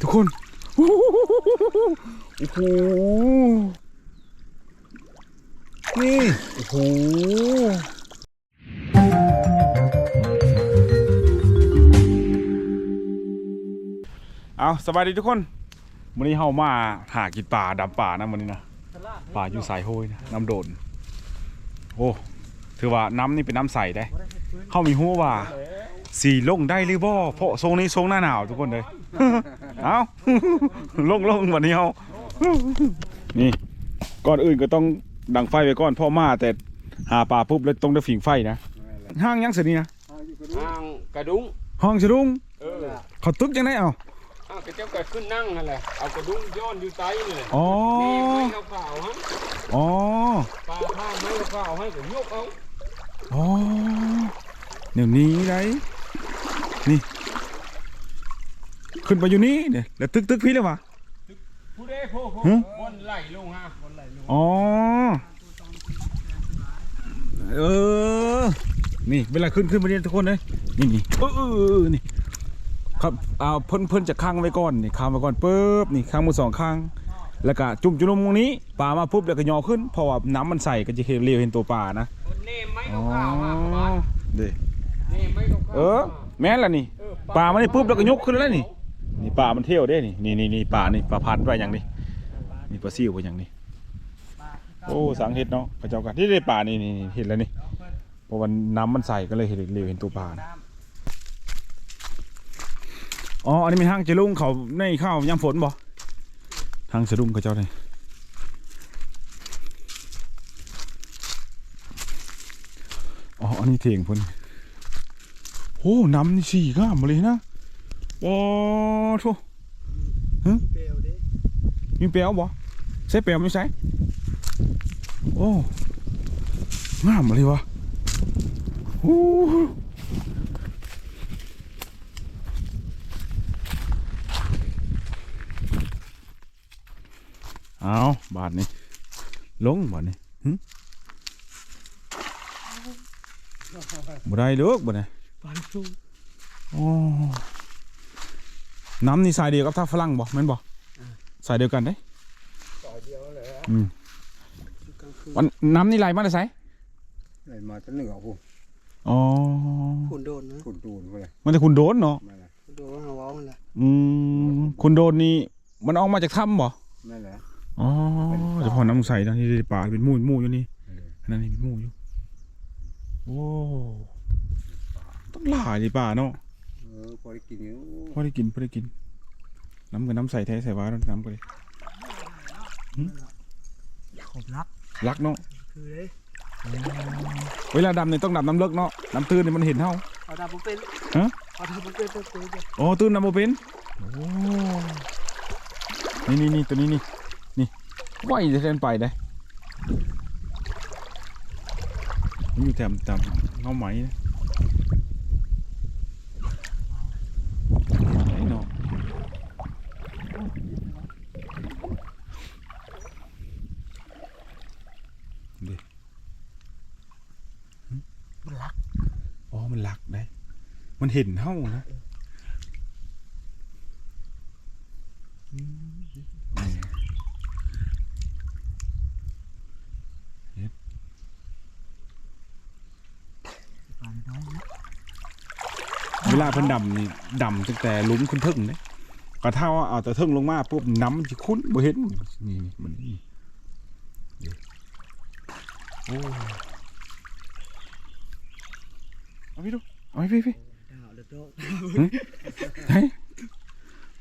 ทุกคน โอ้โห นี่ โอ้โหเอาสบายดีทุกคนวันนี้เฮามาหากินป่าดำป่านะวันนี้นะป่าอยู่สายโฮยนะน้ำโดน โอ้ถือว่าน้ำนี่เป็นน้ำใสได้เฮามีหัวว่าสีลงได้หรือบ่เพราะทรงนี้ทรงหน้าหนาวทุกคนเลย เอาลงลงวันนี้เอานี่ก่อนอื่นก็ต้องดังไฟไว้ก่อนเพ่อมาแต่หาปลาปุ๊บแล้วต้องได้ฝิงไฟนะห้างยังสินี่นะทางกระดุงห้องสะดุ้งเออเขาตึกยังไงเอาอ้าวกระเจ้าก็ขึ้นนั่งนั่นแหละเอากระดุงย้อนอยู่ไตนี่แหละอ๋อนี่ไม่เอาเปล่าฮะอ๋อปลาข้ามไม่เอาเปล่าให้ก็ยกเอาอ๋อเดี๋ยวนี้ไดนี่ ขึ้นไปอยู่นี่เนี่ยแล้วตึกตึกพี่เลยวะผู้ใดผู้ผู้หึบนไหลลงฮะบนไหลลงอ๋อเออ นี่เวลาขึ้นขึ้นมาเรียนทุกคนเลยนี่นี่เออเออเออนี่ครับเอาเพิ่นเพิ่นจะค้างไว้ก่อนนี่ค้างไว้ก่อนปุ๊บนี่ค้างมือสองข้าง แล้วก็จุ่มจุ่มตรงนี้ปลามาปุ๊บแล้วก็ยอขึ้นเพราะว่าน้ำมันใสก็จะเห็นเรียวเห็นตัวปลานะคนเนมไม่อ๋เอาอเปล่าฮะเด้เนมไม่เอาเปล่าเออแม่นละนี่ปลามันนี่ปุ๊บแล้วก็ยกขึ้นแล้วนี่ นี่ปลามันเที่ยวเด้นี่นี่นี่นี่ปลานี่ปลาพันธุ์ไปอย่างนี้นี่ปลาซิวไปอย่างนี้โอ้สังเห็ดเนาะพระเจ้ากันที่ได้ปลานี่นี่เห็นแล้วนี่เพราะวันน้ำมันใสก็เลยเห็นเร็วเห็นตัวปลานอ๋ออันนี้เป็นห้างเจลุงเขาในข้าวยามฝนบ่ทางสะดุ้งกับเจ้าเลยอ๋ออันนี้เถียงพิ่นโอ้น้ำนี่สี่ข้ามเลยนะ ว้าวโถฮะมีเปลวบ่ใส่เปลวไม่ใส่โอ้งามเลยวะโอ้เอาบาทนี้ลงบาทนี้หึบ่ได้เลือกบ่ได้ปลาสูงโอ้ น้ำนี่สายเดียวกับท่าฝรั่งบ่แม่นบ่สายเดียวกันเด้ต่อเดียวเลยอืมวันน้ำนี่ไหลมาได้ไสไหนมาจะเหนือผู้อ๋อคุณโดนนะขุนตูนไปเลยมันจะคุณโดนเนาะนั่นแหละคุณโดนว่าหาเว้ามันแหละอืมคุณโดนนี่มันออกมาจากถ้ำบ่นั่นแหละอ๋อเฉพาะน้ำใสนะที่ได้ปลาเป็นหมูหมูอยู่นี่เอออันนั้นนี่เป็นหมูอยู่โอ้ต้องหลายดิป่าเนาะเออพอได้กินอยู่พอได้กินพอได้กิน น้ำกับน้ำใสแท้ใส่หวานน้ำก็เลยขอบรักรักเนาะคือเลยเวลาดำเนี่ยต้องดำน้ำเลิกเนาะน้ำตื้นเนี่ยมันเห็นเท่าเอาดาบผมเป็นฮะเอาดาบผมเป็นตัวตัวเดียวอ๋อตื้นน้ำโมเป็นโอ้นี่นี่นี่ตัวนี้นี่นี่ว่ายจะเดินไปได้มันอยู่แถมตามเงาไหมนะไหนเนาะดิ มันรัก อ๋อ มันหลักได้ มันเห็นเท่านะอืมปลาน้อยนะเวลาเพิ่นดำนี่ดำตั้งแต่หลุมขึ้นทึ่งเลยก็เท่าว่าเอาแต่ทึ่งลงมาปุ๊บน้ำมันจะคุ้นบ่เห็นนี่นี่มันนี่เดี๋ยวโอ้เอาพี่ดูเอาพี่พี่ ดาวเด็กโตเฮ้ย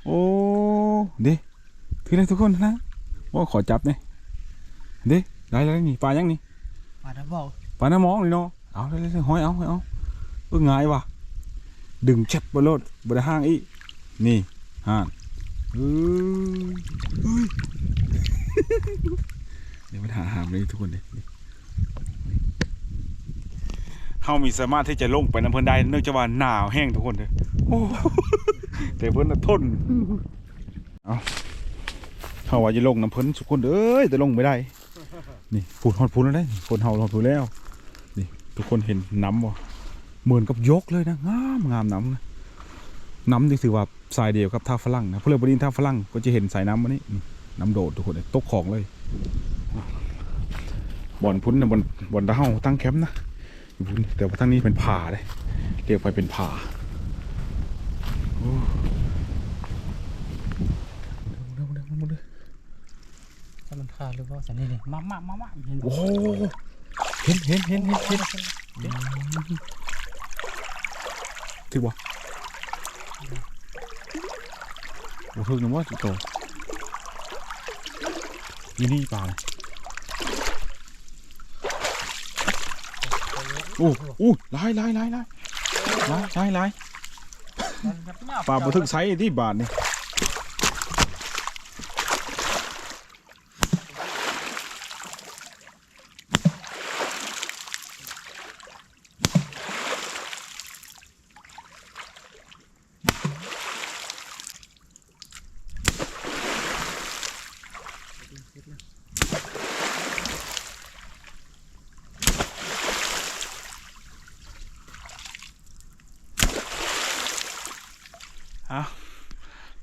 โอ้เด้พี่เลยทุกคนนะว่าขอจับเนี่อยเด้ได้แล้วนี่ปลายังนี่ปลาน้ำเบาปลาน้ำมองนี่เนาะเอาเลยเลยห้อยเอาห้อยเอาเออง่ายว่ะดึงเช็ดบนรถบนห้างอีกนี่ห่านเออเดี๋ยวมันหาหามเลยทุกคนเลยนี่ เขามีสามารถที่จะลงไปน้ำเพิ่นได้เนื่องจากว่าหนาวแห้งทุกคนเลยโอ้แต่เพิ่นน่ะทนเอาเขาว่าจะลงน้ำเพิ่นทุกคนเอ้ยแต่ลงไม่ได้ นี่พูดฮอดพูดแล้วได้นี่คนเฮาฮอดพูดแล้ว นี่ ทุกคนเห็นน้ำบ่เหมือนกับยกเลยนะงามงามน้ำนะน้ำที่ถือว่าสายเดียวกับท่าฝรั่งนะพราะเลยบริเวณท่าฝรั่งก็จะเห็นสายน้ำมันนี่นี่น้ำโดดทุกคนเลยตกของเลยบ่อนพุ้นนะบ่อนบ่อนตะเฮาตั้งแคมป์นะ อยู่พุ้นแต่ว่าทั้งนี้เป็นผาเลยเรียกไปเป็นผาโอ้เร็วเร็วเร็วเร็วเร็วถ้ามันขาดหรือว่าสันนี่นี่มามามามาเห็นโอ้เห็นเห็นเห็นเห็นเห็นถือบ่โอ้ถึงนะว่าโตนี่นี่ปลาเลย อ้โอ้ลายลายลายลายลายลายลายปลาบ่ถึงไซส์ที่บาทนี่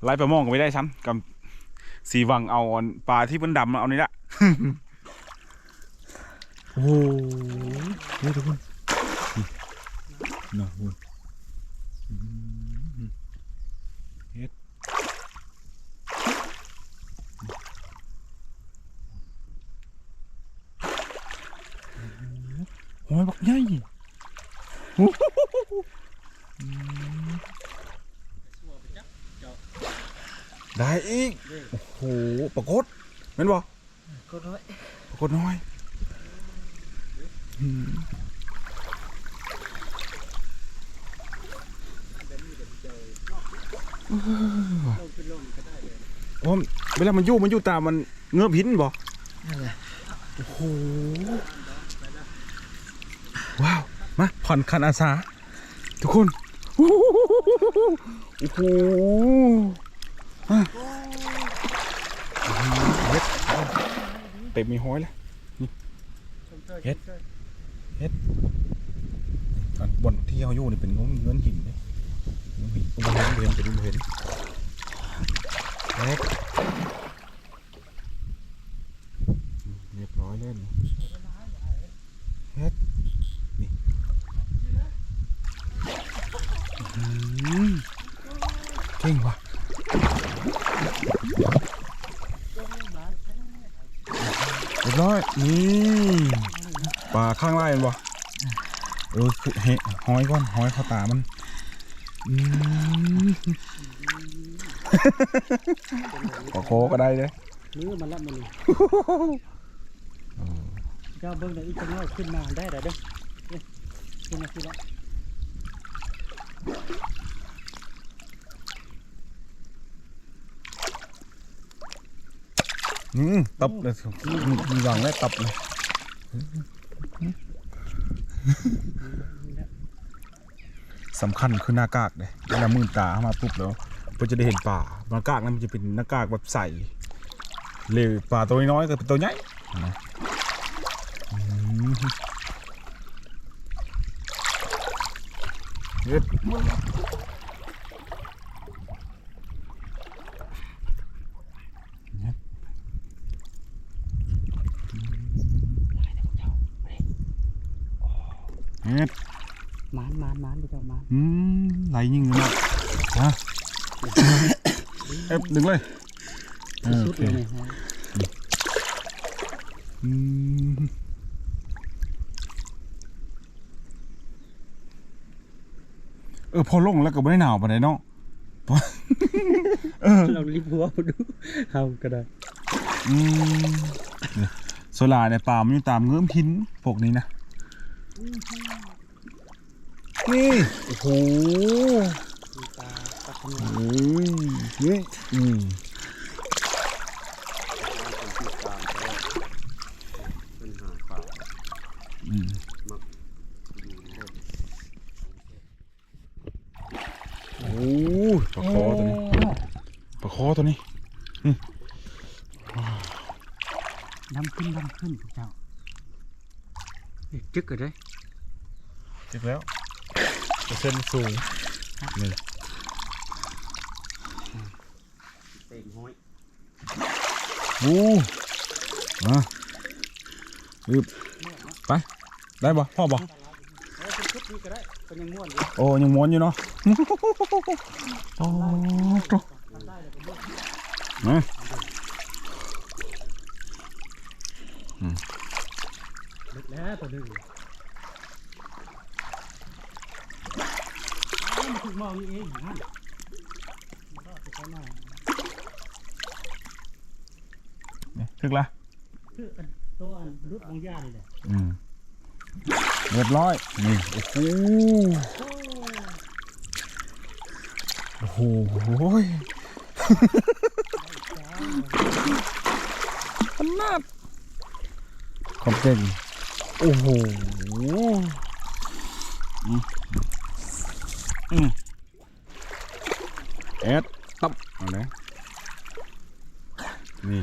ไล่ปลามองก็ไม่ได้ซ้ำกับสีวังเอาอันปลาที่มันดำมาเอานี่ละโอ้โหนี่ทุกคนนี่นะคุณอืมเฮ็ดโอ้ยบักใหญ่โอ้โหอืม ได้อีก โอ้โหปรากฏแม่นบ่ก็ด้วยปรากฏน้อยอืมโอ้มเวลามันอยู่มันอยู่ตามมันเงือบหินบ่นั่นแหละโอ้โหว้าว มาผ่อนคันอาสา ทุกคน โอ้โหโอ้โหอะ เฮ็ดเต็มมีห้อยแล้วนี่เฮ็ดเฮ็ดอันบนที่เขาอยู่นี่เป็นงมเงินหินเลยงินหินอุ้มเห็นเห็นเป็นอุ้มเห็นเฮ็ดเรียบร้อยเล่นเฮ็ดนี่อื้อหือเก่งว่ะ เรียบร้ อยนี่ปลาข้างไร่เห็นบ่เออคือเฮหอยก่อนหอยเข้าตามันอืมปลาโคก็ได้เลยมือมันละมันนี่เจ้าเบิ้งได้อีกจังเลยขึ้นมาได้แต่เด้อเอ้ยขึ้นมาขึ้นละ อืมตับเลยมีมีหวังแล้ตับเลยสำคัญคือหน้ากากเลยเวลามือตาเข้ามาปุ๊บแล้วเราจะได้เห็นป่าหน้ากากนั้นมันจะเป็นหน้ากากแบบใสเลยป่าตัวน้อยก็เป็นตัวใหญ่นะเฮ็ด เฮ็ดมานมานมานพี่เจ้ามานอืมไหลยิงเลยนะฮะเอ๊บดึงเลยเออสุโอดเคเลยฮะอืมเออพอลงแล้วก็ไม่ได้หนาวปานใดเนาะพอเออเรารีบหัวมาดูเอาก็ได้อืมเนี่ยโซลาในป่ามันอยู่ตามเงื้อมหินพวกนี้นะ นี่โอ้โหมีปลาปลาขนโอ้ยนี่อืมเป็นหาปลาอืมมักอยู่เล่นโอ้ยปลาคอตัวนี้ปลาคอตัวนี้น้ำขึ้นน้ำขึ้นพี่เจ้าเอ๊ะจึกกันเลยเจ็บแล้ว เส้นสูงหนึ่งเต็มห้อยวู้อะอึบไป ได้บ่พ่อบ่โอ้ยังม้วนอยู่เนาะโอ้นะลึกแล้วตัวนึง อ้าวมันถูกมองนี่เองนั่นมันก็ไปข้างหน้านี่ถึกละคืออันตัวอันรุดบางย่านี่แหละอืมเรียบร้อย นี่ โอ้โห โอ้โหขนาดความเก่งโอ้โห อืมอืม เอ็ดตับเอาเลยนี่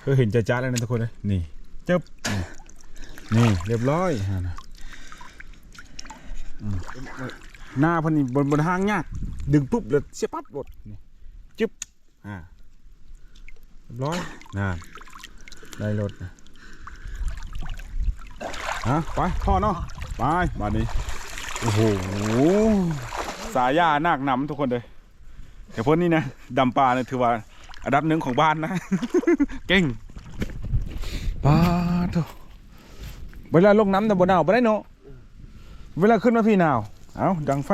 เคือเห็นจ้าๆแล้วนะทุกคนเลยนี่จึ๊บนี่เรียบร้อยฮะนะหน้าพันนี่บนบนห้างยากดึงปุ๊บเลยเสียปั๊บรถนี่จึ๊บอ่าเรียบร้อยน่าได้รถนะฮะไปพ่อเนาะไปมานี้ โอ้โหสายยานาคหนำทุกคนเลยแต่พวกนี้นะดำปลาเนี่ยถือว่าอันดับหนึ่งของบ้านนะ เก่งปลาโถเวลาลงน้ำแต่บนหนาวไปได้เนาะเวลาขึ้นมาพี่หนาว เอาดังไฟ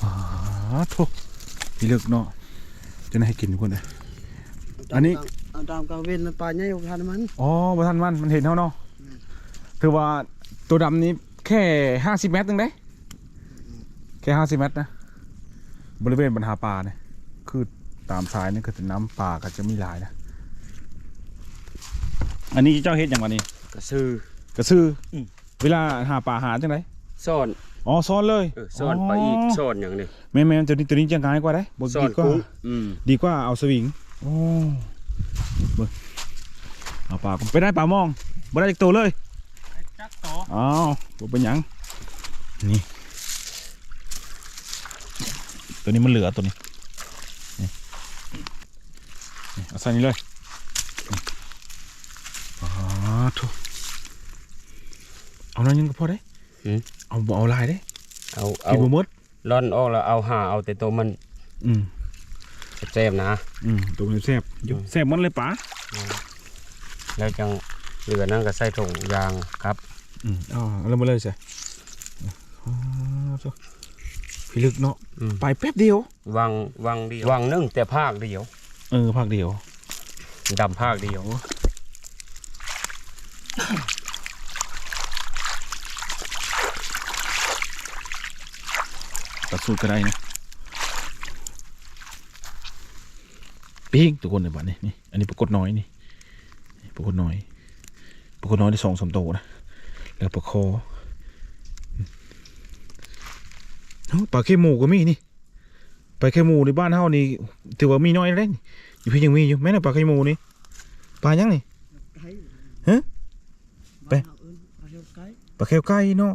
ปลาโถพี่เลือกเนาะจะได้ให้กินทุกคนเลยอันนี้เอาตามกลางเว้นแล้วปลาใหญ่กว่าทันมัน อ๋อบ่ทันมัน มันเห็นเท่าเนาะ ถือว่าตัวดำนี้ แค่ห้าสิบเมตรนึงได้ แค่ห้าสิบเมตรนะ บริเวณบรรหาป่าเนี่ยคือตามสายนี่ก็จะน้ำป่าก็จะมีหลายนะ อันนี้เจ้าเฮ็ดอย่างวันนี้ กระซื้อกระซื้ออมเวลาหาป่าหาจังไดซ่อนอ๋อซ้อนเลยเออซ่อนไปอีกซ่อนอย่างนี้แม่แม่ๆตัวนี้ตัวนี้จะง่ายกว่าได้บ่ซ่อดีนกว่ากุ้งอืมดีกว่าเอาสวิงโอ้เบิ่งเอาปลาไปได้ปลามองบ่ได้อีกตัวเลยจักต่ ออ้าวบ่เป็นหยังนี่ ตัวนี้มันเหลือตัวนี้นี่นี่เอาใส่นี่เลยนี่อ๋อทุเอาน้อยยังก็พอได้เอาบ่เอาหลายได้เอาเอากินบ่หมดร่อนออกแล้วเอาหาเอาแต่ตัวมันอืมแซ่บๆนะอืมตัวมันแซ่บอยู่แซ่บมันเลยป๋าแล้วจังเหลือนั่นก็ใส่ถุงยางครับ อืมเอาเอาแล้วมาเลยใส่อ๋อทุพี่ลึกเนาะอืมไปแป๊บเดียววังวังเดียววังหนึงแต่ภาคเดียว เออภาคเดียวดำภาคเดียวตัดสูตรก็ได้นะปิ้งทุกคนในบ้านนี่นี่อันนี้ปรากฏน้อยนี่นี่ปรากฏน้อยปรากฏน้อยได้สองสามโตวนะ แล้วปลาคออืมเอ้าปลาเค็มหมูก็มีนี่ปลาเค็มหมูในบ้านเฮานี่ถือว่ามีน้อยเลยนี่อยู่พี่ยังมีอยู่แม่น่ะปลาเค็มหมูนี่ปลายังนี่ไก่ฮะไปบ้านเราเอิ้นปลาเขียวไก่ปลาเค็มไก่เนาะ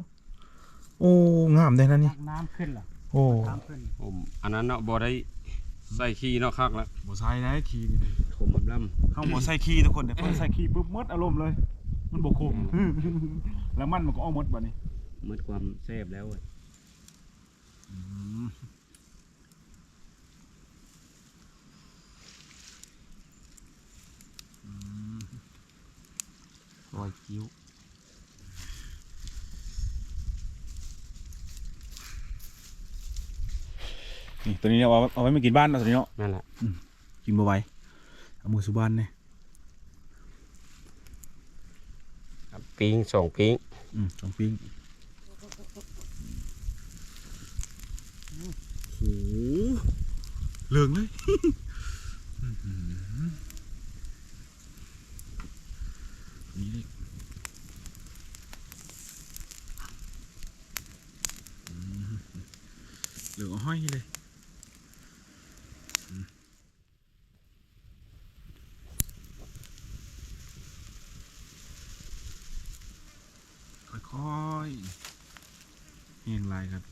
โอ้งามได้นะนี่น้ำขึ้นเหรอโอ้น้ำขึ้นผมอันนั้นเนาะบ่ได้ใส่ขี้เนาะคักแล้วบ่ใส่ได้คีนี่ผมมันล่ำเข้าหมดใส่ขี้ทุกคนเนี่ยพอใส่ขี้ปุ๊บหมดอารมณ์เลย มันบกคม แล้วมันมันก็เอาหมดบัดนี้หมดความแซ่บแล้วเว้ยรอยกิ้วนี่ตัวนี้เนี่ยเอาไว้เอาไว้มากินบ้านเนาะตัวนี้เนาะนั่นแหละกินบ่ไหวเอามือสุบ้านเนี่ย ครับ ปิ้งสองปิ้งอืมสองปิ้งโอ้โหเหลืองเลยนี่เลยอืมเหลืองเอาห้อยเลย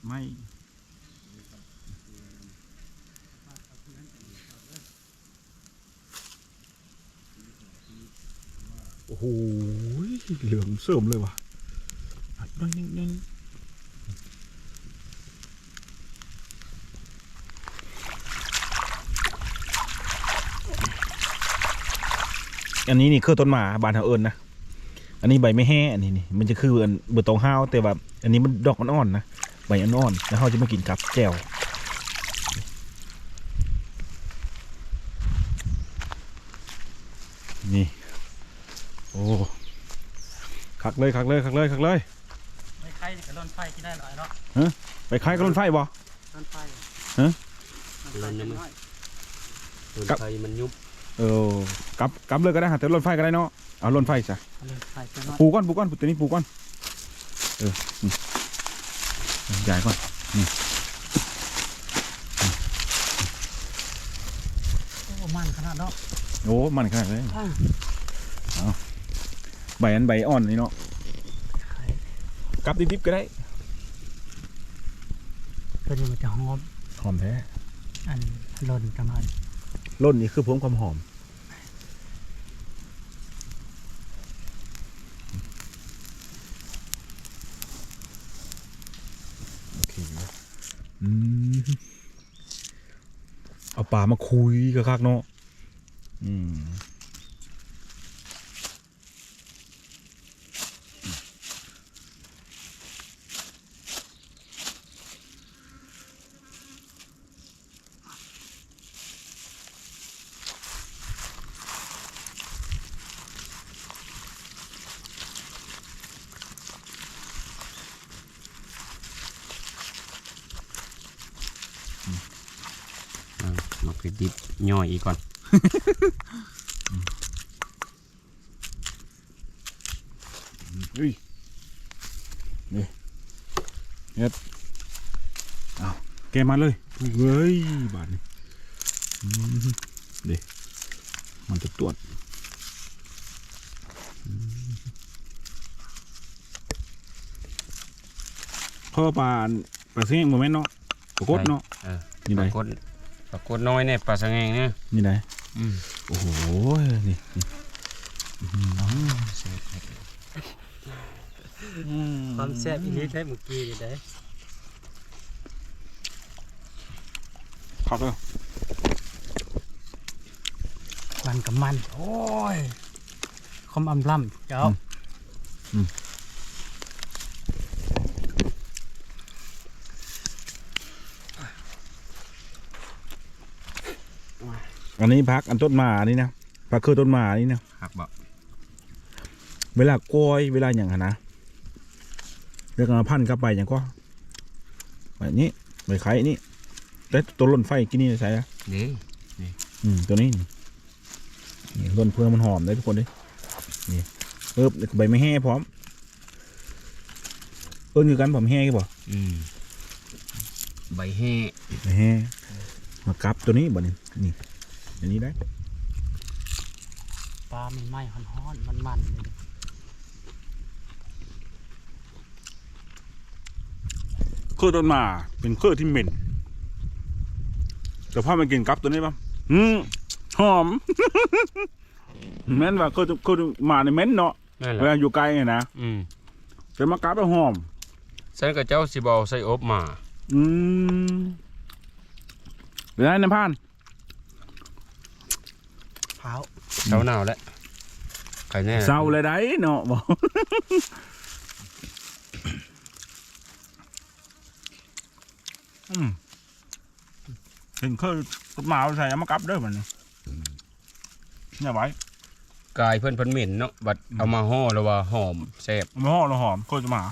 ไม่โอ้โหเหลืองเสริมเลยว่ะนิ่งอันนี้นี่คือต้นหมาบานเฮาเอิญนะ อันนี้ใบไม่แห้อันนี้นี่มันจะคือเบอร์ตองห้าวแต่แบบอันนี้มันดอกมันอ่อนนะ ใบอ่อนๆแล้วเขาจะมากินกับแจ่วนี่ โอ้คักเลยคักเลยคักเลยคักเลยไม่ใครกับรถไฟที่ได้หน่อยเนาะไปคล้ายกับรถไฟบ่รถไฟฮะรถไฟน้อยต้นครับไทยมันยุบเออกลับกลับเลยก็ได้หาแต่รถไฟก็ได้เนาะเอารถไฟจ้ะรถไฟจะน้อยปูก้อนปูก้อนปูตัวนี้ปูก้อนเออ นี่ใหญ่ก่อนโอ้มันขนาดเนาะโอ้มันขนาดเลยอ้าวใบอันใบอ่อนนี่เนาะไข่กลับดิบๆก็ได้ตัวนี้มันจะหอมหอมแท้อันหล่นจังหน่อยร่นนี่คือเพิ่มความหอมโอเคอืมเอา ป่ามาคุยกับคักเนาะอืม嗯อ่ามาคือดิบ ย่อยอีกก่อน อุ้ยนี่เฮ็ดเอาแกมาเลยเฮ้ยบาดนี้อืมเด็มันจะตรวจอืมพ่อปลาปลาเส้งโมเมนต์เนาะปลากดเนาะเออนี่ไหน ปรากฏปรากฏน้อยเนี่ยปลาสังแงงเนี่ยนี่ไหนอืมโอ้โห นี่นี่อื้อหือความแซ่บอีนี้ได้เมื่อกี้นี่ได้ครับเออมันกับมัน โอ้ยคอมอำล่ำเจ้า อันนี้พักอันต้นหมานี่นะพักคือต้นหมานี่นะหักบ่เวลากล้อยเวลาอย่างหั้นนะแล้วก็เอาพันกลับไปอย่างก็แบบนี้ใบไข่นี่แล้วตัวล่นไฟกินนี่ใช่อะเด้อืมตัวนี้นี่นี่ล่นเพื่อมันหอมได้ทุกคนเลยนี่เอิบแล้วก็ใบไม่แห้พร้อมเอิ้นคือกันผมแห้กี่บ่อืมใบแห้ใบแห้มากับตัวนี้บ่นี่นี่ อันนี้ได้ปลามันไหม้ฮ้อนๆมันๆเลยคือต้นหมาเป็นเครือที่เหม็นแต่พ่อมันกินกับตัวนี้ป่ะอืมหอม แม่นว่าคือคือหมาในเหม็นเนาะนั่นแหเวละลาอยู่ไกลเนี่ยนะอืมแต่มากับแล้วหอม ฉันกับเจ้าสิบเอาใส่อบมา อืมเป็นไงน้ำพาน เผาเช้าหนาวแล้วใครแน่เศร้าเลยได้เนาะบอกอืมถึงคือหมาใส่เอามากับเด้อมันนี่เนี่ยไว้กายเพิ่นเพิ่นเหม็นเนาะบัดเอามาห่อแล้วว่าหอมแซ่บมันห่อเราหอมโคตรหมา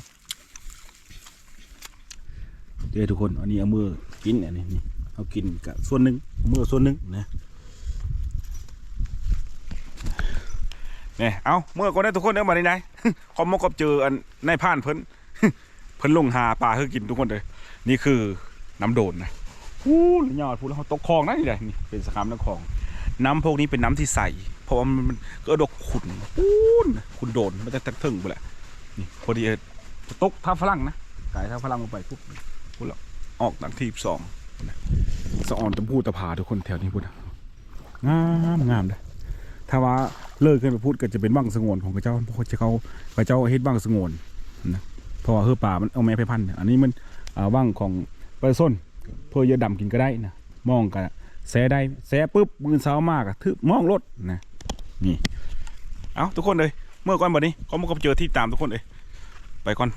เจ้ทุกคนอันนี้เอามือกินอันนี้นี่เอากินกับส่วนหนึ่งมือส่วนหนึ่งนะ เนี่ยเอาเมื่อก็ได้ทุกคนเด้อมาในไหนขอมกบเจออันในายผ่านเพิ่นเพิ่นลงหาปลาเพื่อกินทุกคนเลยนี่คือน้ำโดนนะพูดยอดพูดแล้วตกคลองนะนี่แหละนี่เป็นสคามน้ำคลอง น้ำพวกนี้เป็นน้ำที่ใสเพราะว่ามันก็ดกขุนพูนขุนโดนมันจะตะถึงไปแหละนี่พอดีเออตกท่าฝรั่งนะกายท่าฝรั่งลงไปปุ๊บพูดแล้วออกดังทีบสองสะออนตะพูตะผาทุกคนแถวนี้พูดนะงามงามเลย ถ้าว่าเลิกขึ้นไปพูดก็จะเป็นบังสงวนของกระเจ้าเพราะจะเขากระเจ้าเฮ็ดบังสงวนนะเพราะว่าเฮือป่ามันเอาแม่ไปพันอันนี้มันอ่าบังของประชาชนเพื่อเยอะดำกินก็ได้นะมองกันแซได้แซปุ๊บมือเช้ามากอะทึบมองรถนะนี่เอาทุกคนเลยเมื่อก่อนบัดนี้เขามาก็เจอที่ตามทุกคนเลยไปก่อน